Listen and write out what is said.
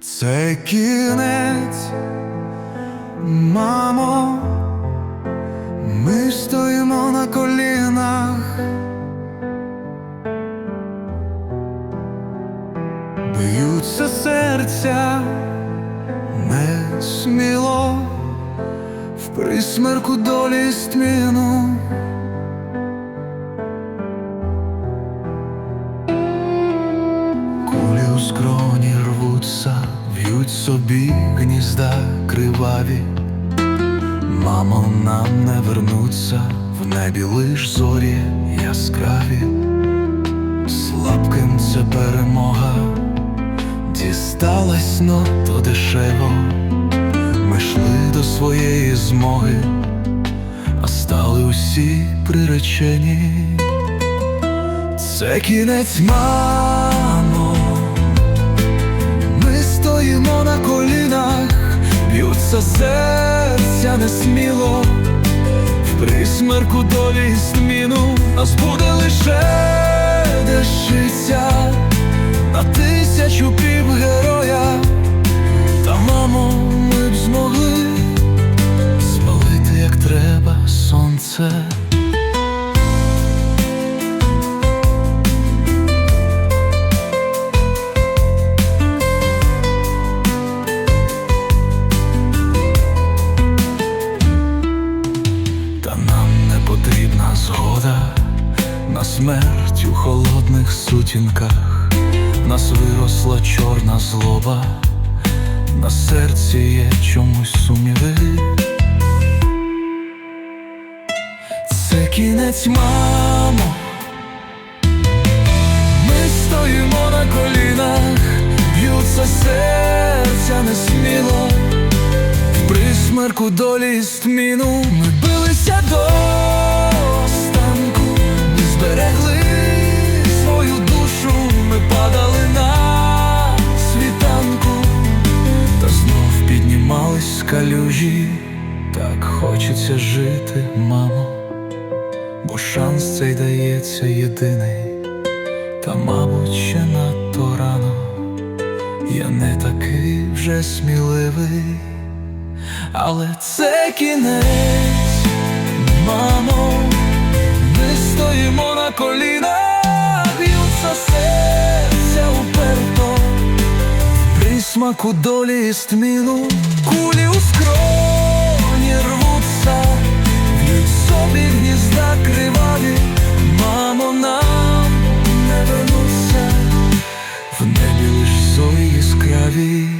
Це кінець, мамо, ми стоїмо на колінах, б'ються серця не сміло. В присмерку долі стміну. Собі гнізда криваві. Мамо, нам не вернуться, в небі лиш зорі яскраві. Слабким це перемога, дісталась но то дешево. Ми йшли до своєї змоги, а стали усі приречені. Це кінець, мамо, стоїмо на колінах, б'ються серця несміло, в присмерку долі стміну нас буде лише дещиця на тисячу пів героя, та мамо, ми б змогли спалити як треба сонце. Не потрібна згода на смерть у холодних сутінках, нас виросла чорна злоба, на серці є чомусь сумніви. Це кінець, мамо. Ми стоїмо на колінах, б'ються серця несміло. В присмерку долі стміну Ми билися до останку. Ми зберегли свою душу. Ми падали на світанку. Та знов піднімались з калюжі. Так хочеться жити, мамо. Бо шанс цей дається єдиний. Та, мабуть, ще надто рано. Я не такий вже сміливий. Але це кінець, мамо, ми стоїмо на колінах, б'ються серця уперто, присмаку долі і стміну, кулі у скроні рвуться, від собі гнізда криваві, мамо нам не вернуться, в небі лиш зорі яскраві.